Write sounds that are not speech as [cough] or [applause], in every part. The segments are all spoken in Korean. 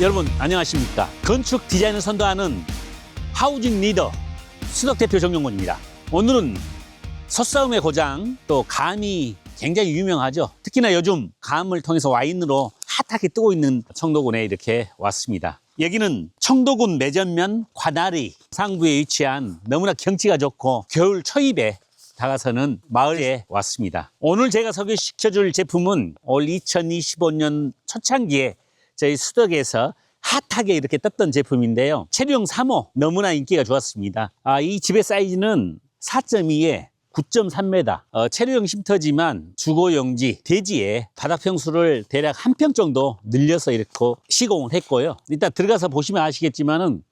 여러분 안녕하십니까? 건축 디자인을 선도하는 하우징 리더 수덕 대표 정용곤입니다. 오늘은 솥싸움의 고장 또 감이 굉장히 유명하죠. 특히나 요즘 감을 통해서 와인으로 핫하게 뜨고 있는 청도군에 이렇게 왔습니다. 여기는 청도군 매전면 관아리 상부에 위치한 너무나 경치가 좋고 겨울 초입에 다가서는 마을에 왔습니다. 오늘 제가 소개시켜줄 제품은 올 2025년 초창기에 저희 수덕에서 핫하게 이렇게 떴던 제품인데요. 체류형 3호 너무나 인기가 좋았습니다. 아, 이 집의 사이즈는 4.2에 9.3m 어, 체류형 쉼터지만 주거용지 대지에 바닥 평수를 대략 한 평 정도 늘려서 이렇게 시공을 했고요. 일단 들어가서 보시면 아시겠지만은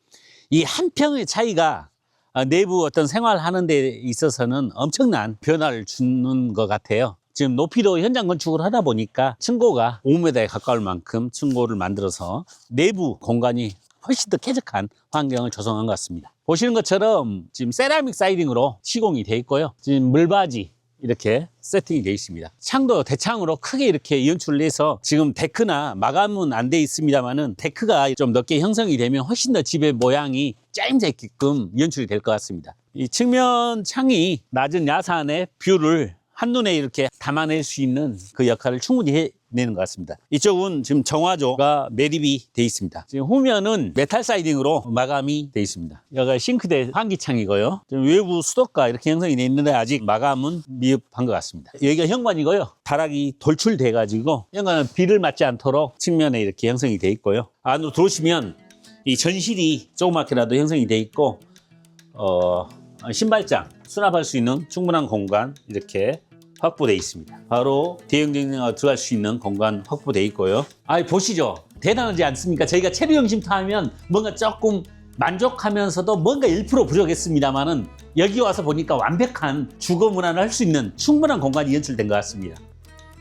이 한 평의 차이가 아, 내부 어떤 생활하는 데 있어서는 엄청난 변화를 주는 것 같아요. 지금 높이로 현장 건축을 하다 보니까 층고가 5m에 가까울 만큼 층고를 만들어서 내부 공간이 훨씬 더 쾌적한 환경을 조성한 것 같습니다. 보시는 것처럼 지금 세라믹 사이딩으로 시공이 돼 있고요. 지금 물바지 이렇게 세팅이 되어 있습니다. 창도 대창으로 크게 이렇게 연출을 해서 지금 데크나 마감은 안 돼 있습니다만은 데크가 좀 넓게 형성이 되면 훨씬 더 집의 모양이 짜임새게끔 연출이 될 것 같습니다. 이 측면 창이 낮은 야산의 뷰를 한눈에 이렇게 담아낼 수 있는 그 역할을 충분히 해 내는 것 같습니다. 이쪽은 지금 정화조가 매립이 돼 있습니다. 지금 후면은 메탈 사이딩으로 마감이 돼 있습니다. 여기가 싱크대 환기창이고요. 지금 외부 수도가 이렇게 형성이 돼 있는데 아직 마감은 미흡한 것 같습니다. 여기가 현관이고요. 다락이 돌출돼 가지고 현관은 비를 맞지 않도록 측면에 이렇게 형성이 돼 있고요. 안으로 들어오시면 이 전실이 조그맣게라도 형성이 돼 있고 어, 신발장 수납할 수 있는 충분한 공간 이렇게 확보되어 있습니다. 바로 대형경량화 들어갈 수 있는 공간 확보되어 있고요. 아 보시죠. 대단하지 않습니까? 저희가 체류형 쉼터 하면 뭔가 조금 만족하면서도 뭔가 1% 부족했습니다만은 여기 와서 보니까 완벽한 주거 문화를 할 수 있는 충분한 공간이 연출된 것 같습니다.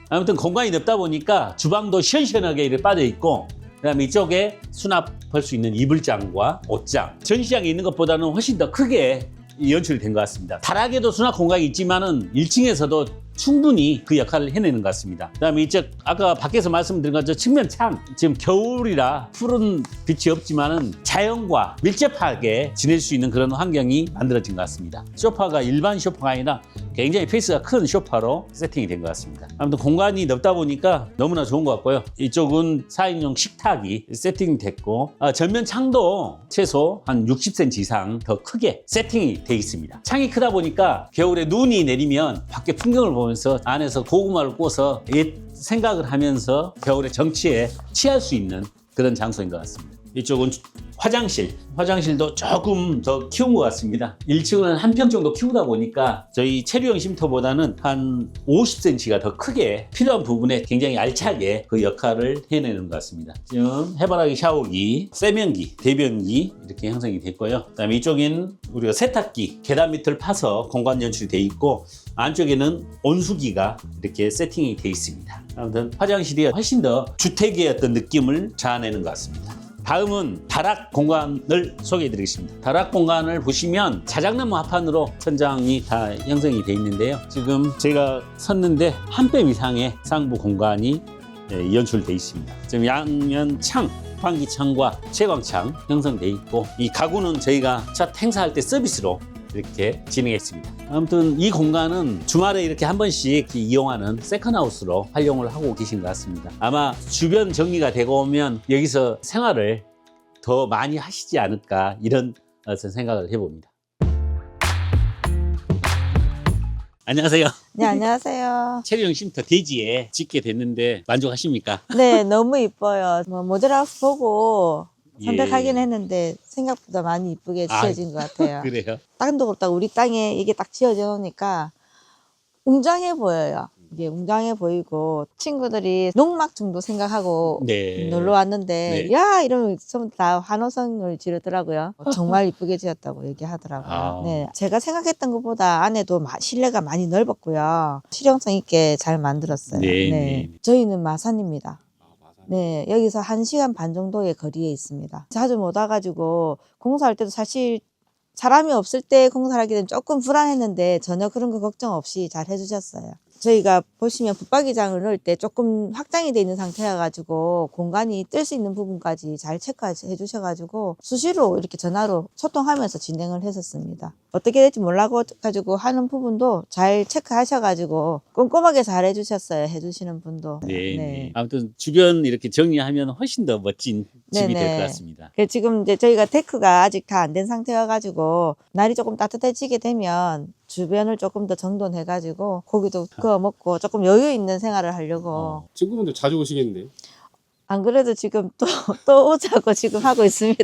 아무튼 공간이 넓다 보니까 주방도 시원시원하게 빠져 있고 그다음에 이쪽에 수납할 수 있는 이불장과 옷장 전시장에 있는 것보다는 훨씬 더 크게 연출된 것 같습니다. 다락에도 수납 공간이 있지만은 1층에서도 충분히 그 역할을 해내는 것 같습니다. 그다음에 이쪽 아까 밖에서 말씀드린 것처럼 측면 창 지금 겨울이라 푸른 빛이 없지만은 자연과 밀접하게 지낼 수 있는 그런 환경이 만들어진 것 같습니다. 소파가 일반 소파가 아니라 굉장히 페이스가 큰 소파로 세팅이 된 것 같습니다. 아무튼 공간이 넓다 보니까 너무나 좋은 것 같고요. 이쪽은 4인용 식탁이 세팅됐고 아, 전면 창도 최소 한 60cm 이상 더 크게 세팅이 돼 있습니다. 창이 크다 보니까 겨울에 눈이 내리면 밖에 풍경을 보면 서 안에서 고구마를 구워서 옛 생각을 하면서 겨울의 정치에 취할 수 있는 그런 장소인 것 같습니다. 이쪽은 화장실, 화장실도 조금 더 키운 것 같습니다. 1층은 한 평 정도 키우다 보니까 저희 체류형 쉼터보다는 한 50cm가 더 크게 필요한 부분에 굉장히 알차게 그 역할을 해내는 것 같습니다. 지금 해바라기 샤워기, 세면기, 대변기 이렇게 형성이 됐고요. 그다음에 이쪽엔 우리가 세탁기, 계단 밑을 파서 공간 연출이 돼 있고 안쪽에는 온수기가 이렇게 세팅이 돼 있습니다. 아무튼 화장실이 훨씬 더 주택의 어떤 느낌을 자아내는 것 같습니다. 다음은 다락 공간을 소개해 드리겠습니다. 다락 공간을 보시면 자작나무 합판으로 천장이 다 형성이 되어 있는데요. 지금 제가 섰는데 한 뼘 이상의 상부 공간이 예, 연출되어 있습니다. 지금 양면 창, 환기창과 채광창 형성되어 있고 이 가구는 저희가 첫 행사할 때 서비스로 이렇게 진행했습니다. 아무튼 이 공간은 주말에 이렇게 한 번씩 이용하는 세컨하우스로 활용을 하고 계신 것 같습니다. 아마 주변 정리가 되고 오면 여기서 생활을 더 많이 하시지 않을까 이런 어떤 생각을 해봅니다. 안녕하세요. 네, 안녕하세요. [laughs] 체리형 쉼터 대지에 짓게 됐는데 만족하십니까? 네, 너무 이뻐요. 뭐 모델하우스 보고 선택하긴 예. 했는데 생각보다 많이 이쁘게 아, 지어진 것 같아요. [laughs] 그래요? 땅도 없다고 우리 땅에 이게 딱 지어져 놓으니까 웅장해 보여요. 이게 웅장해 보이고 친구들이 농막 정도 생각하고 네. 놀러 왔는데 네. 야 이러면 전부 다 환호성을 지르더라고요. 정말 이쁘게 지었다고 얘기하더라고요. 아. 네, 제가 생각했던 것보다 안에도 마- 실내가 많이 넓었고요. 실용성 있게 잘 만들었어요. 네, 네. 저희는 마산입니다. 네, 여기서 한 시간 반 정도의 거리에 있습니다. 자주 못 와가지고 공사할 때도 사실 사람이 없을 때 공사를 하기는 조금 불안했는데 전혀 그런 거 걱정 없이 잘 해주셨어요. 저희가 보시면 붙박이장을 넣을 때 조금 확장이 돼 있는 상태여 가지고 공간이 뜰 수 있는 부분까지 잘 체크해 주셔 가지고 수시로 이렇게 전화로 소통하면서 진행을 했었습니다. 어떻게 될지 몰라 가지고 하는 부분도 잘 체크하셔 가지고 꼼꼼하게 잘 해주셨어요. 해주시는 분도. 네, 네. 아무튼 주변 이렇게 정리하면 훨씬 더 멋진 집이 될. 것 같습니다. 그 지금 이제 저희가 테크가 아직 다 안 된 상태여 가지고 날이 조금 따뜻해지게 되면 주변을 조금 더 정돈해 가지고 고기도 구워 먹고 조금 여유 있는 생활을 하려고 어. 친구분들 자주 오시겠는데. 안 그래도 지금 또 [laughs] 또 오자고 지금 하고 있습니다.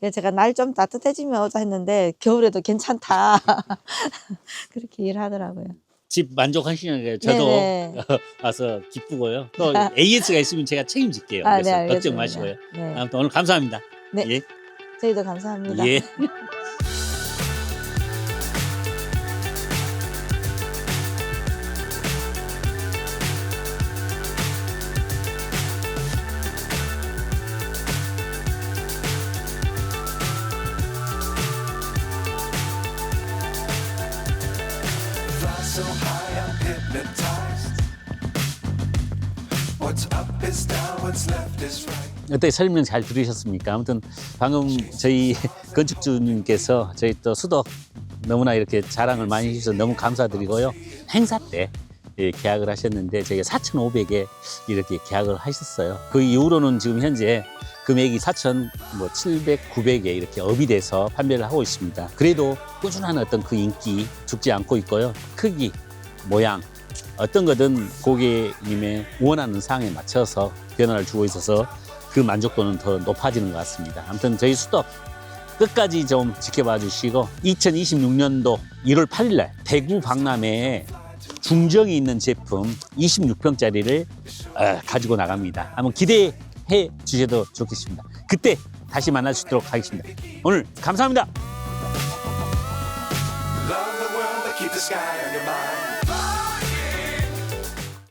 그래서 [laughs] 제가 날 좀 따뜻해지면 오자 했는데 겨울에도 괜찮다 [laughs] 그렇게 일하더라고요. 집 만족하시냐고요. 저도 네네. 와서 기쁘고요. 또 AS가 있으면 제가 책임질게요. 아, 네, 그래서 알겠습니다. 걱정 마시고요. 네, 아무튼 오늘 감사합니다. 네. 예. 저희도 감사합니다. 예. 어떻게 설명 잘 들으셨습니까? 아무튼 방금 저희 건축주님께서 저희 또 수덕 너무나 이렇게 자랑을 많이 해주셔서 너무 감사드리고요. 행사 때 예, 계약을 하셨는데 저희가 4,500에 이렇게 계약을 하셨어요. 그 이후로는 지금 현재 금액이 4,700, 뭐 900에 이렇게 업이 돼서 판매를 하고 있습니다. 그래도 꾸준한 어떤 그 인기 죽지 않고 있고요. 크기, 모양, 어떤 거든 고객님의 원하는 사항에 맞춰서 변화를 주고 있어서 그 만족도는 더 높아지는 것 같습니다. 아무튼 저희 수덕 끝까지 좀 지켜봐 주시고 2026년도 1월 8일 날 대구 박람회에 중정이 있는 제품 26평짜리를 어, 가지고 나갑니다. 한번 기대해 주셔도 좋겠습니다. 그때 다시 만날 수 있도록 하겠습니다. 오늘 감사합니다.